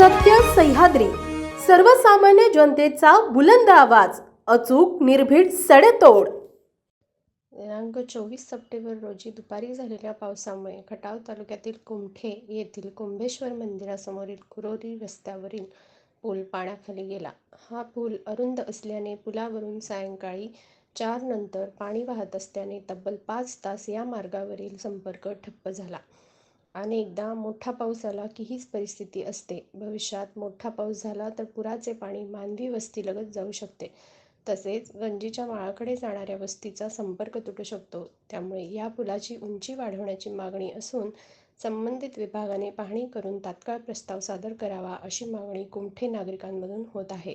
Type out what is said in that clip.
सत्य सह्याद्री. सर्वसामान्य जनतेचा बुलंद आवाज अचूक निर्भीड सडेतोड. दिनांक चोवीस सप्टेंबर रोजी दुपारी झालेल्या पावसामुळे खटाव तालुक्यातील कुमठे येथील कुंभेश्वर मंदिरासमोरील कुरोरी रस्त्यावरील पूल पाण्याखाली गेला. हा पूल अरुंद असल्याने पुलावरून सायंकाळी चार नंतर पाणी वाहत असल्याने तब्बल पाच तास या मार्गावरील संपर्क ठप्प झाला. अनेकदा मोठा पाऊस आला की हीच परिस्थिती असते. भविष्यात मोठा पाऊस झाला तर पुराचे पाणी मानवी वस्तीलगत जाऊ शकते. तसेच गंजीच्या माळाकडे जाणाऱ्या वस्तीचा संपर्क तुटू शकतो. त्यामुळे या पुलाची उंची वाढवण्याची मागणी असून संबंधित विभागाने पाहणी करून तात्काळ प्रस्ताव सादर करावा अशी मागणी कुमठे नागरिकांमधून होत आहे.